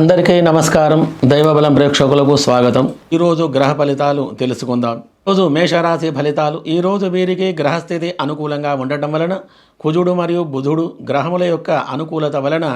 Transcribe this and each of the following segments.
అందరికీ నమస్కారం. దైవబలం ప్రేక్షకులకు స్వాగతం. ఈరోజు గ్రహ ఫలితాలు తెలుసుకుందాం. ఈరోజు మేషరాశి ఫలితాలు ఈరోజు వీరికి గ్రహస్థితి అనుకూలంగా ఉండటం వలన కుజుడు మరియు బుధుడు గ్రహముల యొక్క అనుకూలత వలన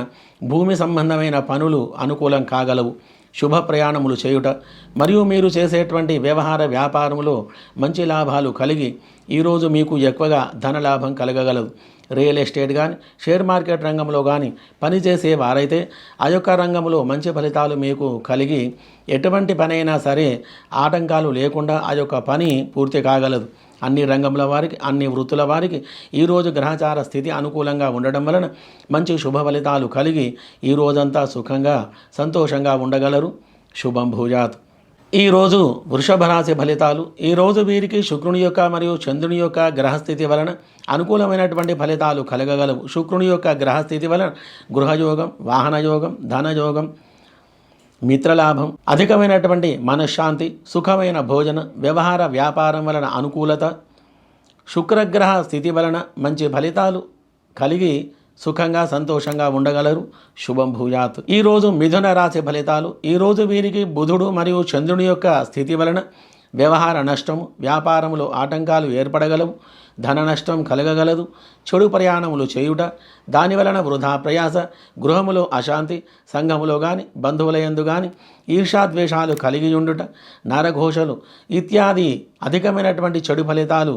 భూమి సంబంధమైన పనులు అనుకూలం కాగలవు. శుభ ప్రయాణములు చేయుట మరియు మీరు చేసేటువంటి వ్యవహార వ్యాపారములో మంచి లాభాలు కలిగి ఈరోజు మీకు ఎక్కువగా ధన లాభం కలగగలదు. రియల్ ఎస్టేట్ కానీ షేర్ మార్కెట్ రంగంలో కానీ పనిచేసే వారైతే ఆ యొక్క రంగంలో మంచి ఫలితాలు మీకు కలిగి ఎటువంటి పని అయినా సరే ఆటంకాలు లేకుండా ఆ యొక్క పని పూర్తి కాగలదు. అన్ని రంగముల వారికి అన్ని వృత్తుల వారికి ఈరోజు గ్రహచార స్థితి అనుకూలంగా ఉండడం వలన మంచి శుభ ఫలితాలు కలిగి ఈ రోజంతా సుఖంగా సంతోషంగా ఉండగలరు. శుభం భూజాత్. ఈరోజు వృషభ రాశి ఫలితాలు ఈరోజు వీరికి శుక్రుని యొక్క మరియు చంద్రుని యొక్క గ్రహస్థితి వలన అనుకూలమైనటువంటి ఫలితాలు కలగగలవు. శుక్రుని యొక్క గ్రహస్థితి వలన గృహయోగం వాహనయోగం ధనయోగం మిత్రలాభం అధికమైనటువంటి మనశ్శాంతి సుఖమైన భోజన వ్యవహార వ్యాపారం వలన అనుకూలత శుక్రగ్రహ స్థితి వలన మంచి ఫలితాలు కలిగి సుఖంగా సంతోషంగా ఉండగలరు. శుభం భూయాత్. ఈరోజు మిథున రాశి ఫలితాలు ఈరోజు వీరికి బుధుడు మరియు చంద్రుని యొక్క స్థితి వలన వ్యవహార నష్టము వ్యాపారములో ఆటంకాలు ఏర్పడగలవు ధన నష్టం కలగగలదు చెడు ప్రయాణములు చేయుట దాని వలన వృధా ప్రయాస గృహములో అశాంతి సంఘములో కానీ బంధువులయందు కానీ ఈర్షాద్వేషాలు కలిగి ఉండుట నరఘోషలు ఇత్యాది అధికమైనటువంటి చెడు ఫలితాలు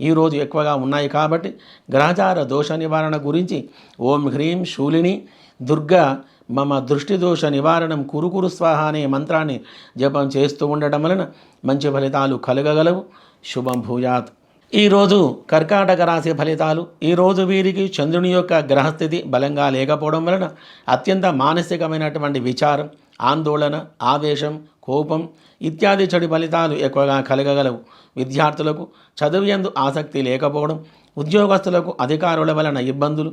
ఈరోజు ఎక్కువగా ఉన్నాయి కాబట్టి గ్రహచార దోష నివారణ గురించి ఓం హ్రీం శూలిని దుర్గా మమ దృష్టి దోష నివారణం కురుకురు స్వాహ అనే మంత్రాన్ని జపం చేస్తూ ఉండటం వలన మంచి ఫలితాలు కలగగలవు. శుభం భూయాత్. ఈరోజు కర్కాటక రాశి ఫలితాలు ఈరోజు వీరికి చంద్రుని యొక్క గ్రహస్థితి బలంగా లేకపోవడం వలన అత్యంత మానసికమైనటువంటి విచారం ఆందోళన ఆవేశం కోపం ఇత్యాది చెడు ఫలితాలు ఎక్కువగా కలగగలవు. విద్యార్థులకు చదువుయందు ఆసక్తి లేకపోవడం ఉద్యోగస్తులకు అధికారుల వలన ఇబ్బందులు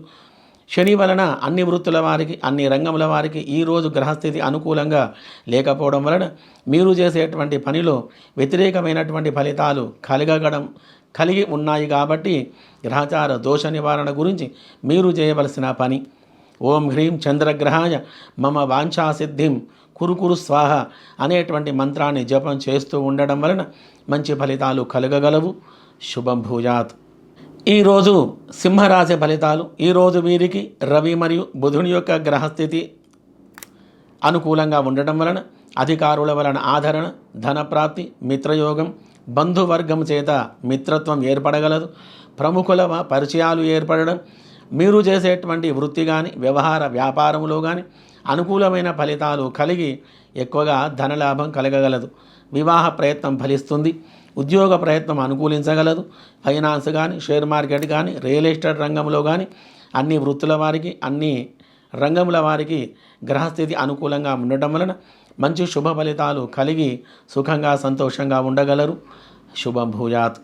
శని వలన అన్ని వృత్తుల వారికి అన్ని రంగముల వారికి ఈరోజు గ్రహస్థితి అనుకూలంగా లేకపోవడం వలన మీరు చేసేటువంటి పనిలో వ్యతిరేకమైనటువంటి ఫలితాలు కలగడం కలిగి ఉన్నాయి కాబట్టి గ్రహచార దోష నివారణ గురించి మీరు చేయవలసిన పని. ఓం హ్రీం చంద్రగ్రహాయ మమ వాంఛాసిద్ధిం. కురుకురు స్వాహ అనేటువంటి మంత్రాన్ని జపం చేస్తూ ఉండడం వలన మంచి ఫలితాలు కలగగలవు. శుభం భూజాత్. ఈరోజు సింహరాశి ఫలితాలు ఈరోజు వీరికి రవి మరియు బుధుని యొక్క గ్రహస్థితి అనుకూలంగా ఉండటం వలన అధికారుల వలన ఆదరణ ధనప్రాప్తి మిత్రయోగం బంధువర్గం చేత మిత్రత్వం ఏర్పడగలదు. ప్రముఖుల వ- పరిచయాలు ఏర్పడడం మీరు చేసేటువంటి వృత్తి కానీ వ్యవహార వ్యాపారంలో కానీ అనుకూలమైన ఫలితాలు కలిగి ఎక్కువగా ధనలాభం కలగగలదు. వివాహ ప్రయత్నం ఫలిస్తుంది. ఉద్యోగ ప్రయత్నం అనుకూలించగలదు. ఫైనాన్స్ కానీ షేర్ మార్కెట్ కానీ రియల్ ఎస్టేట్ రంగంలో కానీ అన్ని వృత్తుల వారికి అన్ని రంగముల వారికి గ్రహస్థితి అనుకూలంగా ఉండటం వలన మంచి శుభ ఫలితాలు కలిగి సుఖంగా సంతోషంగా ఉండగలరు. శుభం భూయాత్.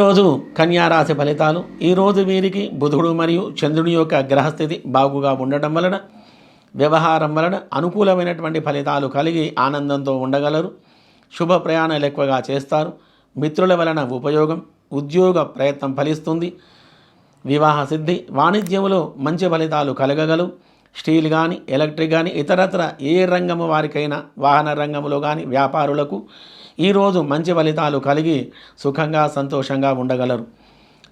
ఈరోజు కన్యారాశి ఫలితాలు. ఈరోజు వీరికి బుధుడు మరియు చంద్రుని యొక్క గ్రహస్థితి బాగుగా ఉండటం వలన వ్యవహారం వలన అనుకూలమైనటువంటి ఫలితాలు కలిగి ఆనందంతో ఉండగలరు. శుభ ప్రయాణాలు ఎక్కువగా చేస్తారు. మిత్రుల వలన ఉపయోగం ఉద్యోగ ప్రయత్నం ఫలిస్తుంది. వివాహ సిద్ధి వాణిజ్యంలో మంచి ఫలితాలు కలగగలవు. స్టీల్ కానీ ఎలక్ట్రిక్ కానీ ఇతరత్ర ఏ రంగము వారికైనా వాహన రంగంలో కానీ వ్యాపారులకు ఈరోజు మంచి ఫలితాలు కలిగి సుఖంగా సంతోషంగా ఉండగలరు.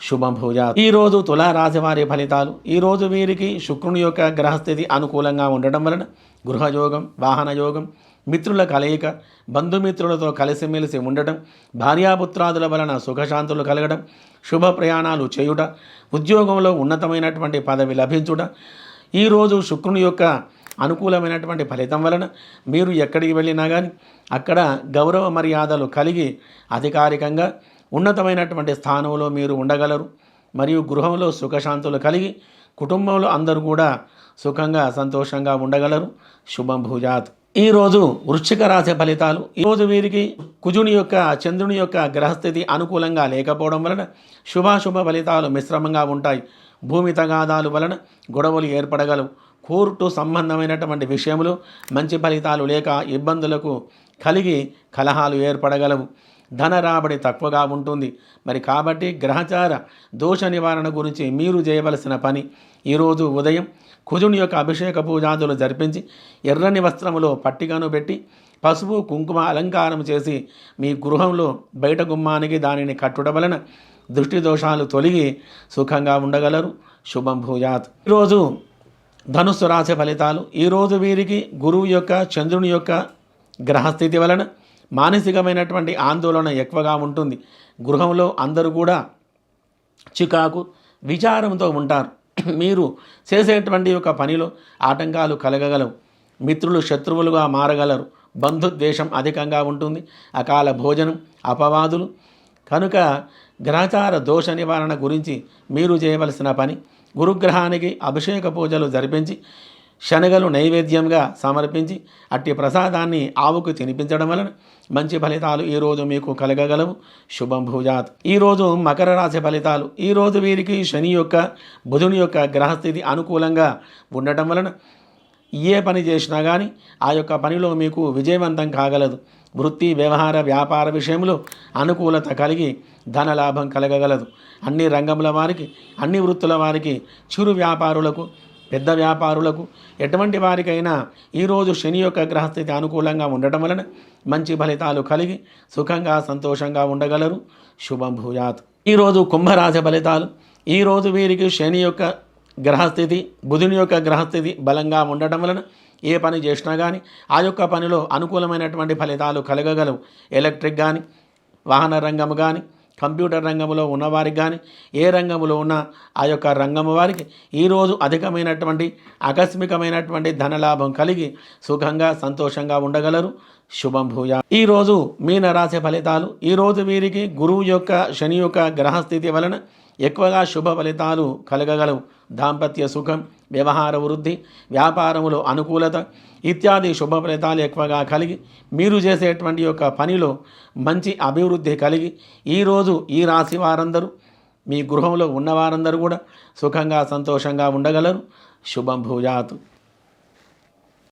శుభం ఈరోజు తులారాశి వారి ఫలితాలు. ఈరోజు వీరికి శుక్రుని యొక్క గ్రహస్థితి అనుకూలంగా ఉండటం వలన గృహయోగం వాహన యోగం మిత్రుల కలయిక బంధుమిత్రులతో కలిసిమెలిసి ఉండటం భార్యాపుత్రాదుల వలన సుఖశాంతులు కలగడం శుభ ప్రయాణాలు చేయుట ఉద్యోగంలో ఉన్నతమైనటువంటి పదవి లభించుట ఈరోజు శుక్రుని యొక్క అనుకూలమైనటువంటి ఫలితం వలన మీరు ఎక్కడికి వెళ్ళినా కానీ అక్కడ గౌరవ మర్యాదలు కలిగి అధికారికంగా ఉన్నతమైనటువంటి స్థానంలో మీరు ఉండగలరు. మరియు గృహంలో సుఖశాంతులు కలిగి కుటుంబంలో అందరూ కూడా సుఖంగా సంతోషంగా ఉండగలరు. శుభం భూజాత్. ఈరోజు వృశ్చిక రాశి ఫలితాలు. ఈరోజు వీరికి కుజుని యొక్క చంద్రుని యొక్క గ్రహస్థితి అనుకూలంగా లేకపోవడం వలన శుభాశుభ ఫలితాలు మిశ్రమంగా ఉంటాయి. భూమి తగాదాలు వలన గొడవలు ఏర్పడగలవు. కోర్టు సంబంధమైనటువంటి విషయంలో మంచి ఫలితాలు లేక ఇబ్బందులకు కలిగి కలహాలు ఏర్పడగలవు. ధన రాబడి తక్కువగా ఉంటుంది. మరి కాబట్టి గ్రహచార దోష నివారణ గురించి మీరు చేయవలసిన పని ఈరోజు ఉదయం కుజుని యొక్క అభిషేక పూజాదులు జరిపించి ఎర్రని వస్త్రములో పట్టికను పెట్టి పసుపు కుంకుమ అలంకారం చేసి మీ గృహంలో బయట గుమ్మానికి దానిని కట్టుట వలన దృష్టి దోషాలు తొలగి సుఖంగా ఉండగలరు. శుభం భూజాత్ ఈరోజు ధనుస్సు రాశి ఫలితాలు. ఈరోజు వీరికి గురువు యొక్క చంద్రుని యొక్క గ్రహస్థితి వలన మానసికమైనటువంటి ఆందోళన ఎక్కువగా ఉంటుంది. గృహంలో అందరూ కూడా చికాకు విచారంతో ఉంటారు. మీరు చేసేటువంటి ఒక పనిలో ఆటంకాలు కలగగలవు. మిత్రులు శత్రువులుగా మారగలరు. బంధుద్వేషం అధికంగా ఉంటుంది. అకాల భోజనం అపవాదులు. కనుక గ్రహచార దోష నివారణ గురించి మీరు చేయవలసిన పని గురుగ్రహానికి అభిషేక పూజలు జరిపించి శనగలు నైవేద్యంగా సమర్పించి అట్టి ప్రసాదాన్ని ఆవుకు తినిపించడం వలన మంచి ఫలితాలు ఈరోజు మీకు కలగగలవు. శుభం భూజాత్. ఈరోజు మకర రాశి ఫలితాలు. ఈరోజు వీరికి శని యొక్క బుధుని యొక్క గ్రహస్థితి అనుకూలంగా ఉండటం వలన ఏ పని చేసినా కానీ ఆ యొక్క పనిలో మీకు విజయవంతం కాగలదు. వృత్తి వ్యవహార వ్యాపార విషయంలో అనుకూలత కలిగి ధన లాభం కలగగలదు. అన్ని రంగముల వారికి అన్ని వృత్తుల వారికి చిరు వ్యాపారులకు పెద్ద వ్యాపారులకు ఎటువంటి వారికైనా ఈరోజు శని యొక్క గ్రహస్థితి అనుకూలంగా ఉండటం వలన మంచి ఫలితాలు కలిగి సుఖంగా సంతోషంగా ఉండగలరు. శుభం భూయాత్. ఈరోజు కుంభరాశి ఫలితాలు. ఈరోజు వీరికి శని యొక్క గ్రహస్థితి బుధుని యొక్క గ్రహస్థితి బలంగా ఉండటం వలన ఏ పని చేసినా కానీ ఆ యొక్క పనిలో అనుకూలమైనటువంటి ఫలితాలు కలగగలవు. ఎలక్ట్రిక్ కానీ వాహన రంగం కానీ కంప్యూటర్ రంగంలో ఉన్నవారికి కానీ ఏ రంగంలో ఉన్న ఆ యొక్క రంగము వారికి ఈరోజు అధికమైనటువంటి ఆకస్మికమైనటువంటి ధనలాభం కలిగి సుఖంగా సంతోషంగా ఉండగలరు. శుభం భూయ. ఈరోజు మీన రాశి ఫలితాలు ఈరోజు వీరికి గురువు యొక్క శని యొక్క గ్రహస్థితి వలన ఎక్కువగా శుభ ఫలితాలు కలగగలవు. దాంపత్య సుఖం వ్యవహార వృద్ధి వ్యాపారములో అనుకూలత ఇత్యాది శుభ ఫలితాలు ఎక్కువగా కలిగి మీరు చేసేటువంటి యొక్క పనిలో మంచి అభివృద్ధి కలిగి ఈరోజు ఈ రాశి వారందరూ మీ గృహంలో ఉన్నవారందరూ కూడా సుఖంగా సంతోషంగా ఉండగలరు. శుభం భూజాతు.